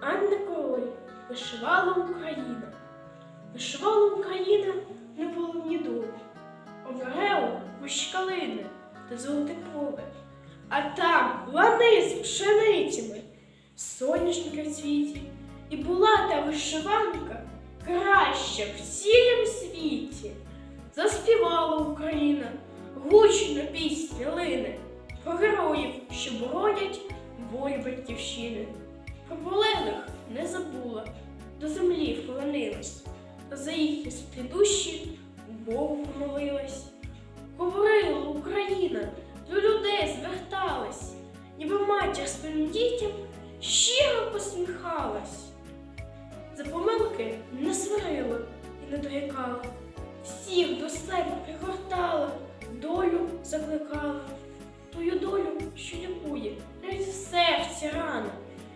Анна Король вишивала Україна. Вишивала Україна не було ні долі. Оберегу вищ калини та золоте поле. А там лани з пшеницями, соняшника в цвіті. І була та вишиванка краща в цілім світі. Заспівала Україна гучно пісні лини про героїв, що боронять волю батьківщини. Про до землі вклонилась, за їхні душі Богу помолилась. Говорила Україна, до людей зверталась, ніби матір своїм дітям щиро посміхалась. За помилки не сварила і не дорікала, всіх до себе пригортала, долю закликала, тую долю, що лікує, навіть в серці рана,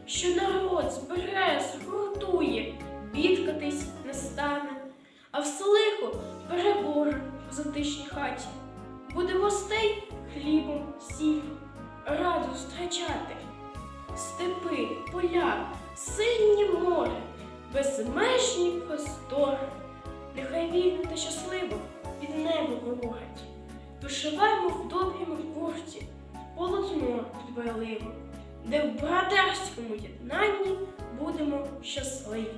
що народ збере, а все лихо перебори в затишній хаті. Буде гостей хлібом, сіллю, раду зустрічати. Степи, поля, синє море, безмежні простори. Нехай вільно та щасливо від неба говорять. Вишиваємо в добрім гурті полотно дбайливо, де в братерському єднанні будемо щасливі.